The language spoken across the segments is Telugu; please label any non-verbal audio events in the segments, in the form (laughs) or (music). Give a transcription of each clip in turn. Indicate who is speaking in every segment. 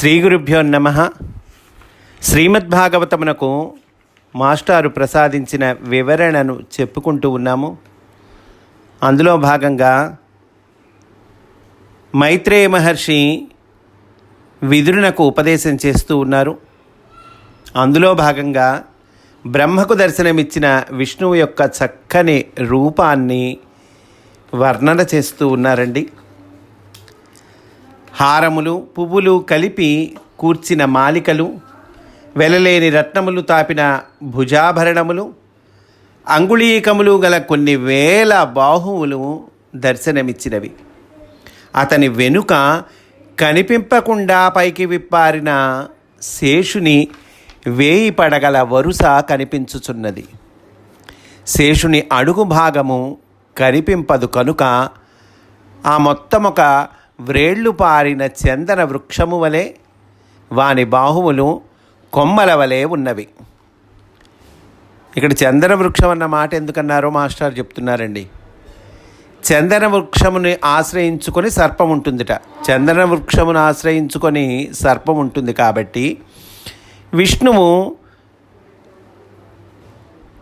Speaker 1: శ్రీ గురుభ్యో నమ. శ్రీమద్భాగవతమునకు మాస్టారు ప్రసాదించిన వివరణను చెప్పుకుంటూ ఉన్నాము. అందులో భాగంగా మైత్రేయ మహర్షి విదురునకు ఉపదేశం చేస్తూ ఉన్నారు. అందులో భాగంగా బ్రహ్మకు దర్శనమిచ్చిన విష్ణువు యొక్క చక్కని రూపాన్ని వర్ణన చేస్తూ ఉన్నారండి. హారములు పువ్వులు కలిపి కూర్చిన మాలికలు వెలలేని రత్నములు తాపిన భుజాభరణములు అంగుళీకములు గల కొన్ని వేల బాహువులు దర్శనమిచ్చినవి. అతని వెనుక కనిపింపకుండా పైకి విప్పారిన శేషుని వేయి పడగల వరుస కనిపించుచున్నది. శేషుని అడుగు భాగము కనిపింపదు కనుక ఆ మొత్తం ఒక వ్రేళ్ళు పారిన చందన వృక్షము వలె వాని బాహువులు కొమ్మల వలె ఉన్నవి. ఇక్కడ చందన వృక్షం అన్న మాట ఎందుకన్నారో మాస్టర్ చెప్తున్నారండి. చందన వృక్షముని ఆశ్రయించుకొని సర్పం ఉంటుందిట. చందన వృక్షమును ఆశ్రయించుకొని సర్పం ఉంటుంది కాబట్టి విష్ణువు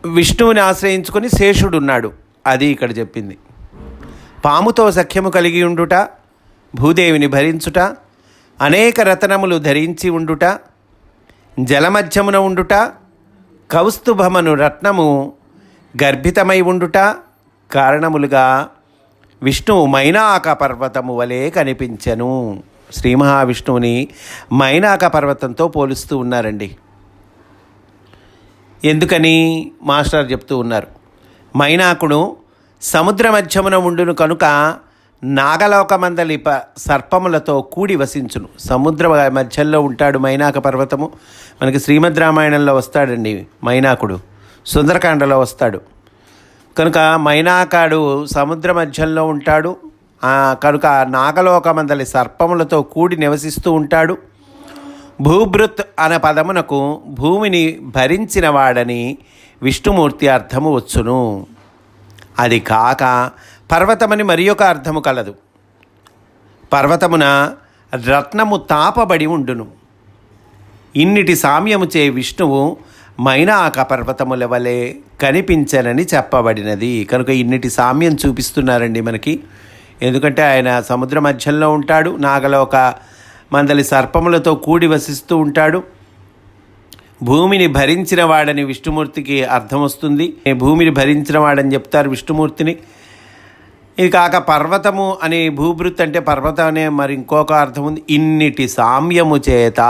Speaker 1: విష్ణువుని ఆశ్రయించుకొని శేషుడు ఉన్నాడు. అది ఇక్కడ చెప్పింది. పాముతో సఖ్యము కలిగి ఉండుట భూదేవిని భరించుట అనేక రతనములు ధరించి ఉండుట జలమధ్యమున ఉండుట కౌస్తుభమను రత్నము గర్భితమై ఉండుట కారణములుగా విష్ణువు మైనాక పర్వతము వలె కనిపించెను. శ్రీ మహావిష్ణువుని మైనాక పర్వతంతో పోలుస్తూ ఉన్నారండి. ఎందుకని మాస్టర్ చెప్తూ ఉన్నారు. మైనాకుడు సముద్ర మధ్యమున ఉండును కనుక నాగలోకమందలి ప సర్పములతో కూడి వసించును. సముద్ర మధ్యలో ఉంటాడు మైనాక పర్వతము. మనకి శ్రీమద్ రామాయణంలో వస్తాడండి మైనాకుడు. సుందరకాండలో వస్తాడు. కనుక మైనాకాడు సముద్ర మధ్యంలో ఉంటాడు. కనుక నాగలోకమందలి సర్పములతో కూడి నివసిస్తూ ఉంటాడు. భూభృత్ అనే పదమునకు భూమిని భరించినవాడని విష్ణుమూర్తి అర్థము వచ్చును. అది కాక పర్వతమని మరి ఒక అర్థము కలదు. పర్వతమున రత్నము తాపబడి ఉండును. ఇన్నిటి సామ్యము చే విష్ణువు మైనాక పర్వతముల వలె కనిపించనని చెప్పబడినది. కనుక ఇన్నిటి సామ్యం చూపిస్తున్నారండి మనకి. ఎందుకంటే ఆయన సముద్ర మధ్యంలో ఉంటాడు నాగలోక మందలి సర్పములతో కూడి వసిస్తూ ఉంటాడు. భూమిని భరించిన వాడని విష్ణుమూర్తికి అర్థం వస్తుంది. భూమిని భరించిన వాడని చెప్తారు విష్ణుమూర్తిని. ఇది కాక పర్వతము అనే భూభృత్ అంటే పర్వతం అనే మరి ఇంకొక అర్థం ఉంది. ఇన్నిటి సామ్యము చేత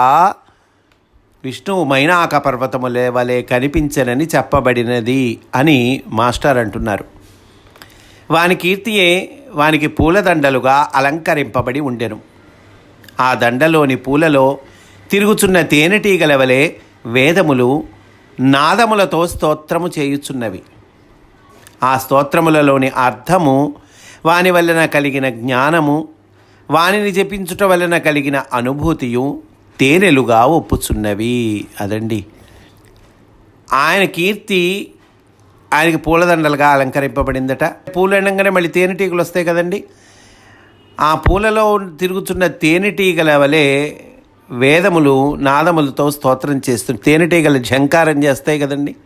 Speaker 1: విష్ణువు మైనాక పర్వతము వలె కనిపించనని చెప్పబడినది అని మాస్టర్ అంటున్నారు. వాని కీర్తియే వానికి పూలదండలుగా అలంకరింపబడి ఉండెను. ఆ దండలోని పూలలో తిరుగుచున్న తేనెటీగల వలె వేదములు నాదములతో స్తోత్రము చేయుచున్నవి. ఆ స్తోత్రములలోని అర్థము వాని వలన కలిగిన జ్ఞానము వానిని జపించుట వలన కలిగిన అనుభూతియు తేనెలుగా ఒప్పుచున్నవి. అదండి. ఆయన కీర్తి ఆయనకి పూలదండలుగా అలంకరింపబడిందట. పూలు అనగానే మళ్ళీ తేనెటీగలు వస్తాయి కదండి. ఆ పూలలో తిరుగుతున్న తేనెటీగల వలె వేదములు నాదములతో స్తోత్రం చేస్తు తేనెటీగలు ఝంకారం చేస్తాయి కదండి.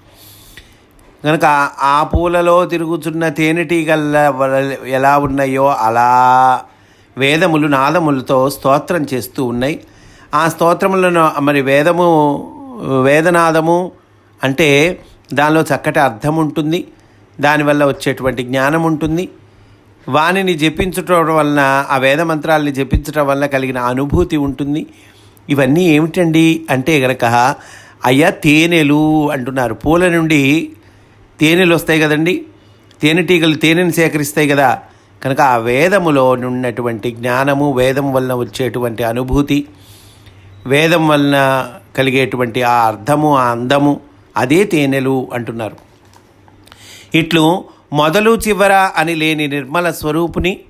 Speaker 1: కనుక ఆ పూలలో తిరుగుతున్న తేనెటీగల ఎలా ఉన్నాయో అలా వేదములు నాదములతో స్తోత్రం చేస్తూ ఉన్నాయి. ఆ స్తోత్రములను మరి వేదము వేదనాదము అంటే దానిలో చక్కటి అర్థం ఉంటుంది. దానివల్ల వచ్చేటువంటి జ్ఞానం ఉంటుంది. వానిని జపించటం వలన ఆ వేద మంత్రాలని జపించటం వల్ల కలిగిన అనుభూతి ఉంటుంది. ఇవన్నీ ఏమిటండి? అంటే గనక అయ్యా తేనెలు అంటున్నారు. పూల నుండి తేనెలు వస్తాయి కదండి. తేనెటీగలు తేనెను సేకరిస్తాయి కదా. కనుక ఆ వేదములో ఉన్నటువంటి జ్ఞానము వేదం వలన వచ్చేటువంటి అనుభూతి వేదం వలన కలిగేటువంటి ఆ అర్థము ఆ అందము అదే తేనెలు అంటున్నారు. ఇట్లు మొదలు చివర అని లేని నిర్మల స్వరూపుని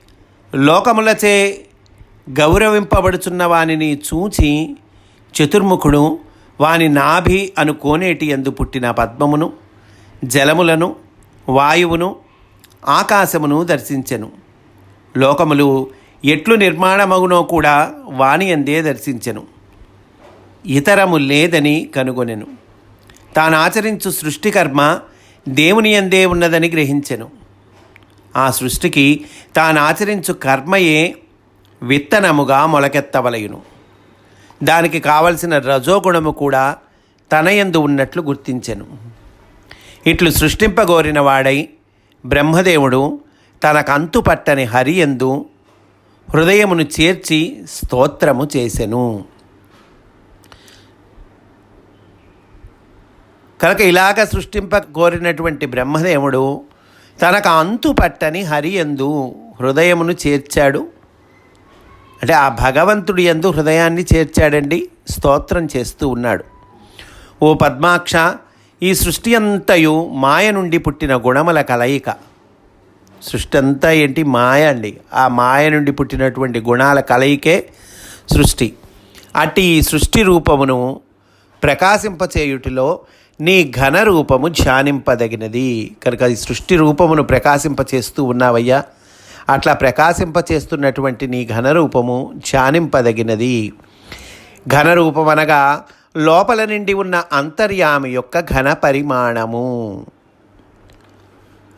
Speaker 1: లోకములచే గౌరవింపబడుచున్న వానిని చూచి చతుర్ముఖుడు వాని నాభి అనుకోనేటి ఎందు పుట్టిన పద్మమును జలములను వాయువును ఆకాశమును దర్శించెను. లోకములు ఎట్లు నిర్మాణమగునో కూడా వాణి అందే దర్శించెను. ఇతరము లేదని కనుగొనెను. తాను ఆచరించు సృష్టికర్మ దేవుని అందే ఉన్నదని గ్రహించెను. ఆ సృష్టికి తాను ఆచరించు కర్మయే విత్తనముగా మొలకెత్తవలయును. దానికి కావలసిన రజోగుణము కూడా తన యందు ఉన్నట్లు గుర్తించెను. ఇట్లు సృష్టింపగోరిన వాడై బ్రహ్మదేవుడు తనకంతు పట్టని హరియందు హృదయమును చేర్చి స్తోత్రము చేసెను. కనుక ఇలాగ సృష్టింప కోరినటువంటి బ్రహ్మదేవుడు తనకు అంతు పట్టని హరియందు హృదయమును చేర్చాడు. అంటే ఆ భగవంతుడి ఎందు హృదయాన్ని చేర్చాడండి స్తోత్రం చేస్తూ ఉన్నాడు. ఓ పద్మాక్ష ఈ సృష్టి అంతయు మాయ నుండి పుట్టిన గుణముల కలయిక. సృష్టి అంతా ఏంటి? మాయ అండి. ఆ మాయ నుండి పుట్టినటువంటి గుణాల కలయికే సృష్టి. అట్టి ఈ సృష్టి రూపమును ప్రకాశింపచేయుటిలో నీ ఘన రూపము ధ్యానింపదగినది. కనుక ఈ సృష్టి రూపమును ప్రకాశింపచేస్తూ ఉన్నావయ్యా. అట్లా ప్రకాశింపచేస్తున్నటువంటి నీ ఘన రూపము ధ్యానింపదగినది. ఘన రూపం అనగా లోపల నిండి ఉన్న అంతర్యామి యొక్క ఘన పరిమాణము.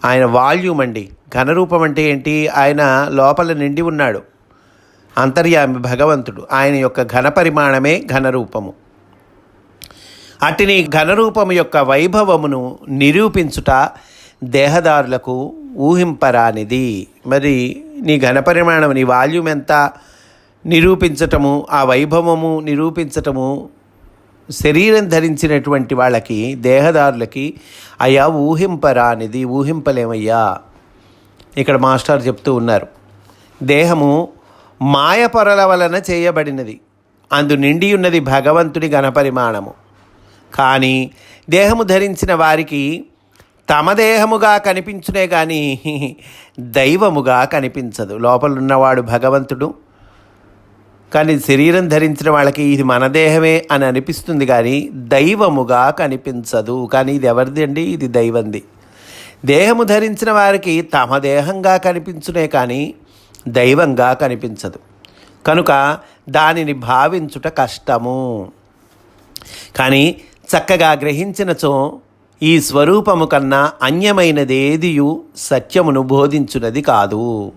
Speaker 1: ఆయన వాల్యూమ్ అండి. ఘనరూపం అంటే ఏంటి? ఆయన లోపల నిండి ఉన్నాడు. అంతర్యామి భగవంతుడు. ఆయన యొక్క ఘన పరిమాణమే ఘనరూపము అటిని ఘనరూపము యొక్క వైభవమును నిరూపించుట దేహదారులకు ఊహింపరానిది. మరి నీ ఘనపరిమాణం నీ వాల్యూమ్ ఎంత? నిరూపించటము ఆ వైభవము నిరూపించటము శరీరం ధరించినటువంటి వాళ్ళకి దేహదారులకి అయ్యా ఊహింపరానిది ఊహింపలేమయ్యా. ఇక్కడ మాస్టర్ చెప్తూ ఉన్నారు. దేహము మాయపొరల వలన చేయబడినది. అందు నిండి ఉన్నది భగవంతుడి ఘనపరిమాణము. కానీ దేహము ధరించిన వారికి తమ దేహముగా కనిపించునే కానీ (laughs) దైవముగా కనిపించదు. లోపలున్నవాడు భగవంతుడు కానీ శరీరం ధరించిన వాళ్ళకి ఇది మన దేహమే అని అనిపిస్తుంది కానీ దైవముగా కనిపించదు. కానీ ఇది ఎవరిది అండి? ఇది దైవంది. దేహము ధరించిన వారికి తమ దేహంగా కనిపించునే కానీ దైవంగా కనిపించదు. కనుక దానిని భావించుట కష్టము. కానీ చక్కగా గ్రహించినచో ఈ స్వరూపము కన్నా అన్యమైనదేదియు సత్యమును బోధించున్నది కాదు.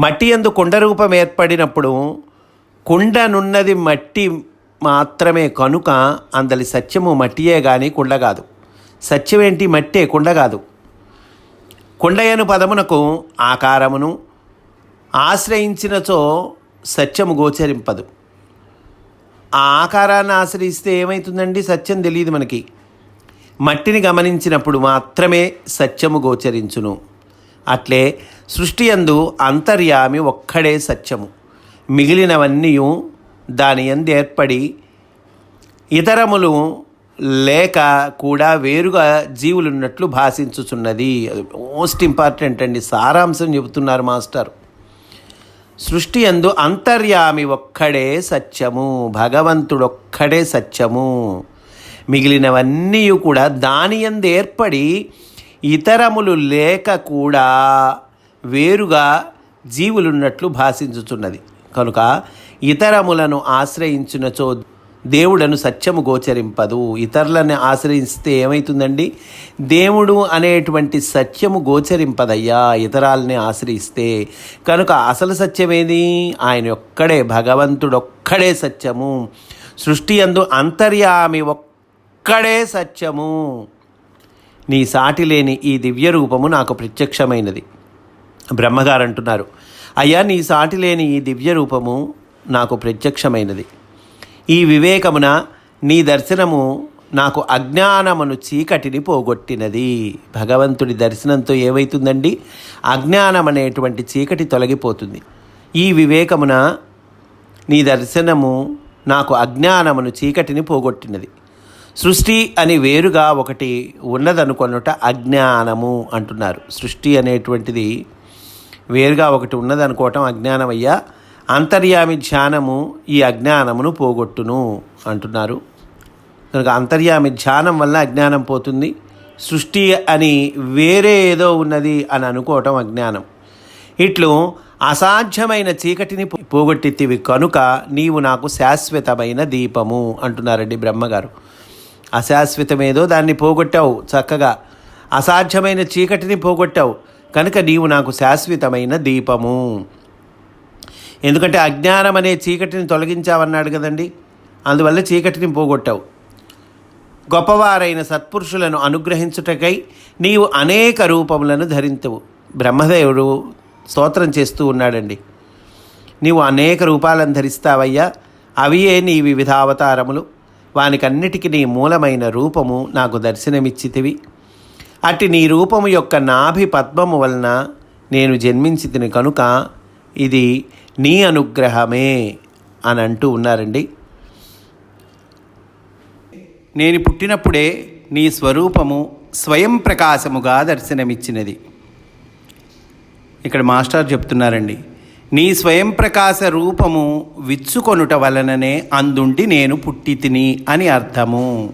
Speaker 1: మట్టి ఎందు కుండ రూపం ఏర్పడినప్పుడు కుండనున్నది మట్టి మాత్రమే కనుక అందలి సత్యము మట్టియే గాని కుండ కాదు. సత్యం ఏంటి మట్టే కుండ కాదు. కుండయను పదమునకు ఆకారమును ఆశ్రయించినచో సత్యము గోచరింపదు. ఆ ఆకారాన్ని ఆశ్రయిస్తే ఏమవుతుందండి సత్యం తెలియదు మనకి. మట్టిని గమనించినప్పుడు మాత్రమే సత్యము గోచరించును. అట్లే సృష్టి అందు అంతర్యామి ఒక్కడే సత్యము. మిగిలినవన్నీ దాని ఎందు ఏర్పడి ఇతరములు లేక కూడా వేరుగా జీవులున్నట్లు భాషించుచున్నది. మోస్ట్ ఇంపార్టెంట్ అండి. సారాంశం చెబుతున్నారు మాస్టర్. సృష్టి అందు అంతర్యామి ఒక్కడే సత్యము. భగవంతుడొక్కడే సత్యము. మిగిలినవన్నీ కూడా దాని ఎందు ఏర్పడి ఇతరములు లేక కూడా వేరుగా జీవులున్నట్లు భాషించుచున్నది. కనుక ఇతరములను ఆశ్రయించినచో దేవుడను సత్యము గోచరింపదు. ఇతరులను ఆశ్రయిస్తే ఏమవుతుందండి దేవుడు అనేటువంటి సత్యము గోచరింపదయ్యా ఇతరాలని ఆశ్రయిస్తే. కనుక అసలు సత్యమేది? ఆయన ఒక్కడే భగవంతుడొక్కడే సత్యము. సృష్టి అందు అంతర్యామి ఒక్కడే సత్యము. నీ సాటి లేని ఈ దివ్య రూపము నాకు ప్రత్యక్షమైనది. బ్రహ్మగారు అంటున్నారు అయ్యా నీ సాటి లేని ఈ దివ్య రూపము నాకు ప్రత్యక్షమైనది. ఈ వివేకమున నీ దర్శనము నాకు అజ్ఞానమును చీకటిని పోగొట్టినది. భగవంతుడి దర్శనంతో ఏమవుతుందండి అజ్ఞానం అనేటువంటి చీకటి తొలగిపోతుంది. ఈ వివేకమున నీ దర్శనము నాకు అజ్ఞానమును చీకటిని పోగొట్టినది. సృష్టి అని వేరుగా ఒకటి ఉన్నదనుకొనుట అజ్ఞానము అంటున్నారు. సృష్టి అనేటువంటిది వేరుగా ఒకటి ఉన్నదనుకోవటం అజ్ఞానమయ్యా. అంతర్యామి ధ్యానము ఈ అజ్ఞానమును పోగొట్టును అంటున్నారు. కనుక అంతర్యామి ధ్యానం వల్ల అజ్ఞానం పోతుంది. సృష్టి అని వేరే ఏదో ఉన్నది అని అనుకోవటం అజ్ఞానం. ఇట్లు అసాధ్యమైన చీకటిని పో- పోగొట్టితివి కనుక నీవు నాకు శాశ్వతమైన దీపము అంటున్నారండి బ్రహ్మగారు. అశాశ్వతమేదో దాన్ని పోగొట్టావు చక్కగా. అసాధ్యమైన చీకటిని పోగొట్టావు. కనుక నీవు నాకు శాశ్వతమైన దీపము. ఎందుకంటే అజ్ఞానం అనే చీకటిని తొలగించావన్నాడు కదండి. అందువల్ల చీకటిని పోగొట్టావు. గొప్పవారైన సత్పురుషులను అనుగ్రహించుటకై నీవు అనేక రూపములను ధరించవు బ్రహ్మదేవుడు స్తోత్రం చేస్తూ ఉన్నాడండి. నీవు అనేక రూపాలను ధరిస్తావయ్యా. అవియే నీ వివిధ అవతారములు వానికన్నిటికీ నీ మూలమైన రూపము నాకు దర్శనమిచ్చితివి. అట్టి నీ రూపము యొక్క నాభి పద్మము వలన నేను జన్మించి కనుక ఇది నీ అనుగ్రహమే అని అంటూ ఉన్నారండి. నేను పుట్టినప్పుడే నీ స్వరూపము స్వయం ప్రకాశముగా దర్శనమిచ్చినది. ఇక్కడ మాస్టర్ చెప్తున్నారండి నీ స్వయం ప్రకాశ రూపము విచ్చుకొనుట వలననే అందుండి నేను పుట్టి తిని అని అర్థము.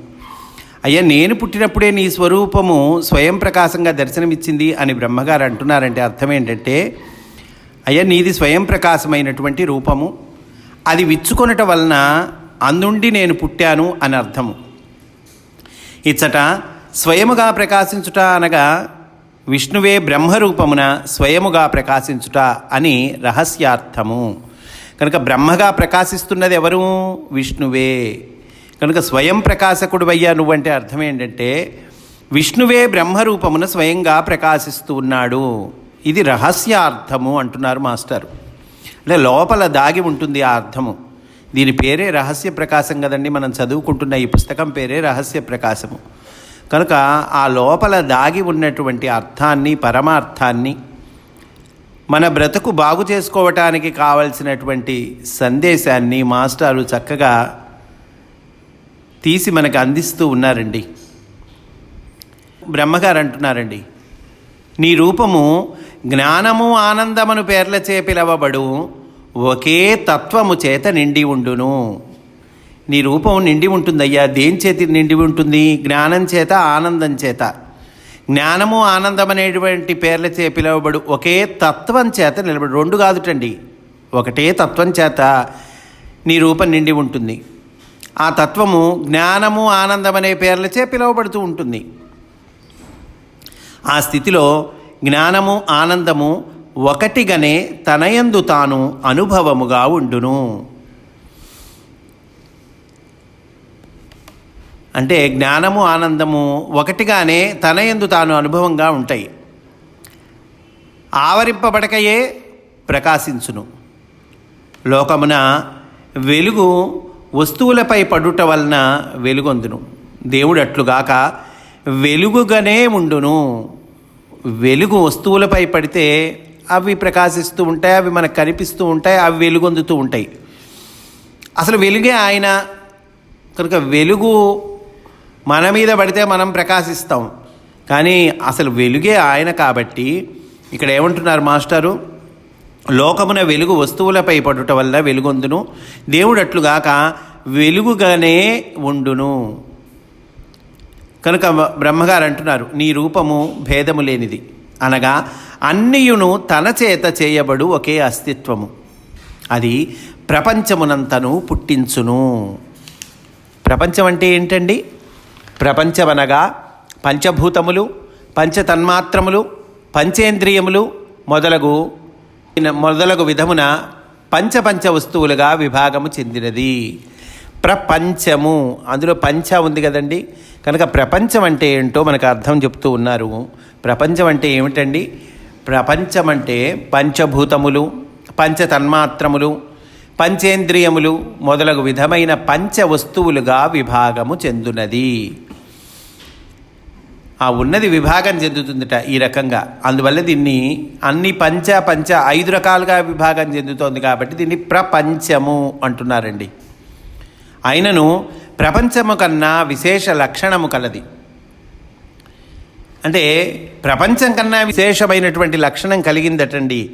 Speaker 1: అయ్యా నేను పుట్టినప్పుడే నీ స్వరూపము స్వయం ప్రకాశంగా దర్శనమిచ్చింది అని బ్రహ్మగారు అంటున్నారంటే అర్థం ఏంటంటే అయ్యా నీది స్వయం ప్రకాశమైనటువంటి రూపము. అది విచ్చుకొనట వలన అందుండి నేను పుట్టాను అని అర్థము. ఇచ్చట స్వయముగా ప్రకాశించుట అనగా విష్ణువే బ్రహ్మరూపమున స్వయముగా ప్రకాశించుట అని రహస్యార్థము. కనుక బ్రహ్మగా ప్రకాశిస్తున్నది ఎవరు? విష్ణువే. కనుక స్వయం ప్రకాశకుడు అయ్యా నువ్వంటే అర్థం ఏంటంటే విష్ణువే బ్రహ్మరూపమున స్వయంగా ప్రకాశిస్తూ ఉన్నాడు. ఇది రహస్యార్థము అంటున్నారు మాస్టర్. అంటే లోపల దాగి ఉంటుంది ఆ అర్థము. దీని పేరే రహస్య ప్రకాశం కదండి మనం చదువుకుంటున్న ఈ పుస్తకం పేరే రహస్య ప్రకాశము. కనుక ఆ లోపల దాగి ఉన్నటువంటి అర్థాన్ని పరమార్థాన్ని మన బ్రతుకు బాగు చేసుకోవటానికి కావలసినటువంటి సందేశాన్ని మాస్టారు చక్కగా తీసి మనకు అందిస్తూ ఉన్నారండి. బ్రహ్మగారు అంటున్నారండి నీ రూపము జ్ఞానము ఆనందమును పేర్లచే పిలవబడు ఒకే తత్వము చేత నిండి ఉండును. నీ రూపం నిండి ఉంటుందయ్యా. దేని చేతి నిండి ఉంటుంది? జ్ఞానం చేత ఆనందం చేత. జ్ఞానము ఆనందం అనేటువంటి పేర్లచే పిలువబడు ఒకే తత్వం చేత నిలబడి. రెండు కాదుటండి. ఒకటే తత్వం చేత నీ రూపం నిండి ఉంటుంది. ఆ తత్వము జ్ఞానము ఆనందం అనే పేర్లచే పిలువబడుతూ ఉంటుంది. ఆ స్థితిలో జ్ఞానము ఆనందము ఒకటిగానే తనయందు తాను అనుభవముగా ఉండును. అంటే జ్ఞానము ఆనందము ఒకటిగానే తనయందు తాను అనుభవంగా ఉంటాయి. ఆవరింపబడకయే ప్రకాశించును. లోకమున వెలుగు వస్తువులపై పడుట వలన వెలుగొందును. దేవుడు అట్లుగాక వెలుగుగానే ఉండును. వెలుగు వస్తువులపై పడితే అవి ప్రకాశిస్తూ ఉంటాయి అవి మనకు కనిపిస్తూ ఉంటాయి అవి వెలుగొందుతూ ఉంటాయి. అసలు వెలుగే ఆయన. కనుక వెలుగు మన మీద పడితే మనం ప్రకాశిస్తాం. కానీ అసలు వెలుగే ఆయన కాబట్టి ఇక్కడ ఏమంటున్నారు మాస్టారు? లోకమున వెలుగు వస్తువులపై పడుట వల్ల వెలుగొందును. దేవుడు అట్లుగాక వెలుగుగానే ఉండును. కనుక బ్రహ్మగారు అంటున్నారు నీ రూపము భేదము లేనిది. అనగా అన్నియును తన చేత చేయబడు ఒకే అస్తిత్వము. అది ప్రపంచమునంతను పుట్టించును. ప్రపంచం అంటే ఏంటండి? ప్రపంచం అనగా పంచభూతములు పంచతన్మాత్రములు పంచేంద్రియములు మొదలగు మొదలగు విధమున పంచపంచ వస్తువులుగా విభాగము చెందినది. ప్రపంచము. అందులో పంచ ఉంది కదండి. కనుక ప్రపంచం అంటే ఏంటో మనకు అర్థం చెప్తూ ఉన్నారు. ప్రపంచం అంటే ఏమిటండి? ప్రపంచం అంటే పంచభూతములు పంచతన్మాత్రములు పంచేంద్రియములు మొదలగు విధమైన పంచ వస్తువులుగా విభాగము చెందునది. ఆ ఉన్నది విభాగం చెందుతుందట ఈ రకంగా. అందువల్ల దీన్ని అన్ని పంచ పంచ ఐదు రకాలుగా విభాగం చెందుతోంది కాబట్టి దీన్ని ప్రపంచము అంటున్నారండి. అయినను ప్రపంచము కన్నా విశేష లక్షణము కలది. అంటే ప్రపంచం కన్నా విశేషమైనటువంటి లక్షణం కలిగిందటండి.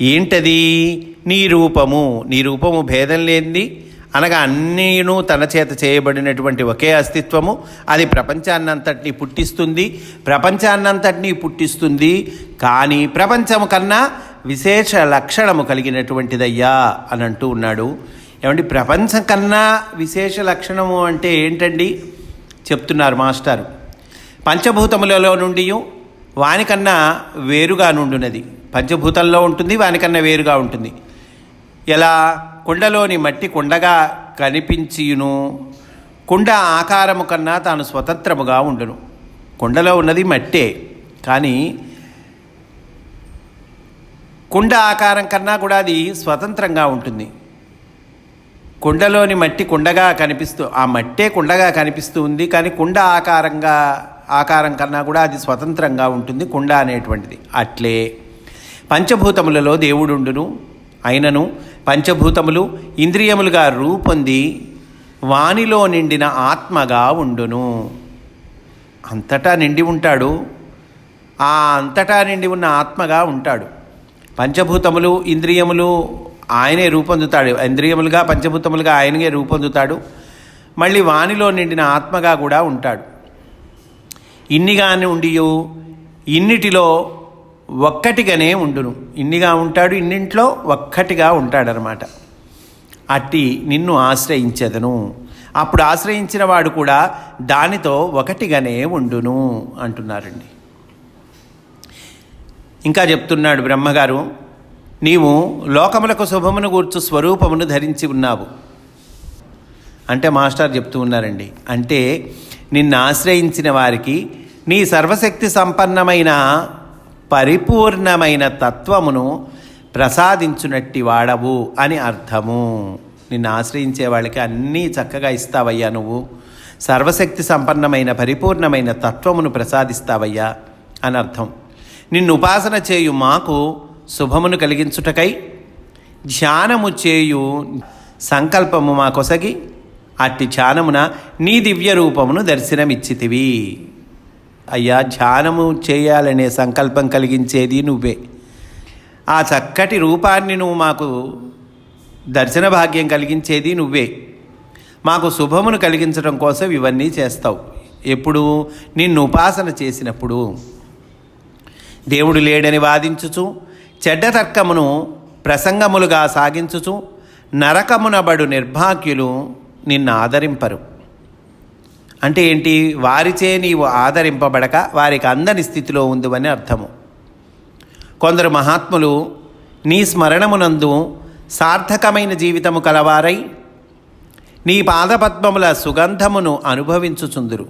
Speaker 1: ఏంటది? నీ రూపము. నీ రూపము భేదం లేనిది. అనగా అన్నీను తన చేత చేయబడినటువంటి ఒకే అస్తిత్వము. అది ప్రపంచాన్నంతటినీ పుట్టిస్తుంది. ప్రపంచాన్నంతటినీ పుట్టిస్తుంది. కానీ ప్రపంచము కన్నా విశేష లక్షణము కలిగినటువంటిదయ్యా అని అంటూ ఉన్నాడు. ఏమండి ప్రపంచం కన్నా విశేష లక్షణము అంటే ఏంటండి? చెప్తున్నారు మాస్టారు. పంచభూతములలో నుండి వానికన్నా వేరుగా నుండునది పంచభూతంలో ఉంటుంది వానికన్నా వేరుగా ఉంటుంది. ఎలా? కుండలోని మట్టి కుండగా కనిపించియును. కుండ ఆకారము కన్నా తాను స్వతంత్రముగా ఉండును. కుండలో ఉన్నది మట్టే కానీ కుండ ఆకారం కన్నా కూడా అది స్వతంత్రంగా ఉంటుంది. కుండలోని మట్టి కుండగా కనిపిస్తూ ఆ మట్టే కుండగా కనిపిస్తూ ఉంది కానీ కుండ ఆకారంగా ఆకారం కన్నా కూడా అది స్వతంత్రంగా ఉంటుంది కుండ అనేటువంటిది. అట్లే పంచభూతములలో దేవుడుండును అయినను పంచభూతములు ఇంద్రియములుగా రూపొంది వానిలో నిండిన ఆత్మగా ఉండును. అంతటా నిండి ఉంటాడు. ఆ అంతటా నిండి ఉన్న ఆత్మగా ఉంటాడు. పంచభూతములు ఇంద్రియములు ఆయనే రూపొందుతాడు. ఇంద్రియములుగా పంచభూతములుగా ఆయనగే రూపొందుతాడు. మళ్ళీ వానిలో నిండిన ఆత్మగా కూడా ఉంటాడు. ఇన్నిగానే ఉండియు ఇన్నిటిలో ఒక్కటిగానే ఉండును. ఇన్నిగా ఉంటాడు ఇన్నింట్లో ఒక్కటిగా ఉంటాడనమాట. అట్టి నిన్ను ఆశ్రయించదను. అప్పుడు ఆశ్రయించిన వాడు కూడా దానితో ఒకటిగానే ఉండును అంటున్నారండి. ఇంకా చెప్తున్నాడు బ్రహ్మగారు నీవు లోకములకు శుభమును గూర్చు స్వరూపమును ధరించి ఉన్నావు. అంటే మాస్టర్ చెప్తూ ఉన్నారండి. అంటే నిన్ను ఆశ్రయించిన వారికి నీ సర్వశక్తి సంపన్నమైన పరిపూర్ణమైన తత్వమును ప్రసాదించునట్టి వాడవు అని అర్థము. నిన్ను ఆశ్రయించే వాళ్ళకి అన్నీ చక్కగా ఇస్తావయ్యా నువ్వు. సర్వశక్తి సంపన్నమైన పరిపూర్ణమైన తత్వమును ప్రసాదిస్తావయ్యా అని అర్థం. నిన్ను ఉపాసన చేయు మాకు శుభమును కలిగించుటకై ధ్యానము చేయు సంకల్పము మాకొసగి అట్టి ధ్యానమున నీ దివ్య రూపమును దర్శనమిచ్చితివి. అయ్యా ధ్యానము చేయాలనే సంకల్పం కలిగించేది నువ్వే. ఆ చక్కటి రూపాన్ని నువ్వు మాకు దర్శన భాగ్యం కలిగించేది నువ్వే. మాకు శుభమును కలిగించడం కోసం ఇవన్నీ చేస్తావు. ఎప్పుడు? నిన్ను ఉపాసన చేసినప్పుడు. దేవుడు లేడని వాదించుచు చెడ్డ తర్కమును ప్రసంగములుగా సాగించుచు నరకమునబడు నిర్భాగ్యులు నిన్ను ఆదరింపరు. అంటే ఏంటి? వారిచే నీవు ఆదరింపబడక వారికి అందని స్థితిలో ఉందివని అర్థము. కొందరు మహాత్ములు నీ స్మరణమునందు సార్థకమైన జీవితము కలవారై నీ పాదపద్మముల సుగంధమును అనుభవించుచుందురు.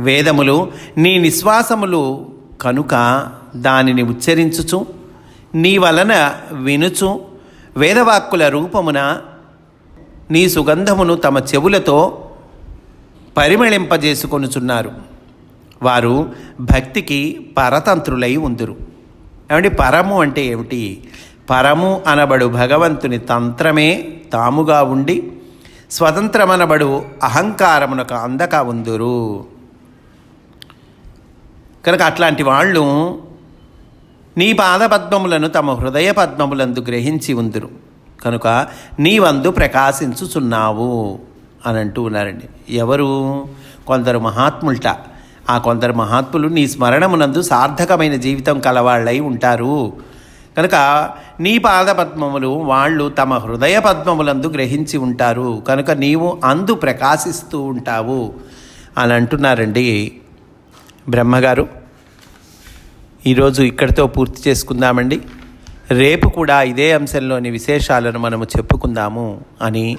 Speaker 1: వేదములు నీ నిశ్వాసములు కనుక దానిని ఉచ్చరించుచు నీ వలన వినుచు వేదవాక్కుల రూపమున నీ సుగంధమును తమ చెవులతో పరిమళింపజేసుకొనుచున్నారు. వారు భక్తికి పరతంత్రులై ఉందురు. ఏమంటే పరము అంటే ఏమిటి? పరము అనబడు భగవంతుని తంత్రమే తాముగా ఉండి స్వతంత్రమనబడు అహంకారమునకు అందక ఉందురు. కనుక అట్లాంటి వాళ్ళు నీ పాదపద్మములను తమ హృదయ పద్మములందు గ్రహించి ఉందురు. కనుక నీవందు ప్రకాశించుచున్నావు. అని అంటూ ఉన్నారండి. ఎవరు? కొందరు మహాత్ముల్ట. ఆ కొందరు మహాత్ములు నీ స్మరణమునందు సార్థకమైన జీవితం కలవాళ్ళై ఉంటారు. కనుక నీ పాదపద్మములు వాళ్ళు తమ హృదయ పద్మములందు గ్రహించి ఉంటారు. కనుక నీవు అందు ప్రకాశిస్తూ ఉంటావు అని అంటున్నారండి బ్రహ్మగారు. ఈరోజు ఇక్కడితో పూర్తి చేసుకుందామండి. రేపు కూడా ఇదే అంశంలోని విశేషాలను మనము చెప్పుకుందాము అని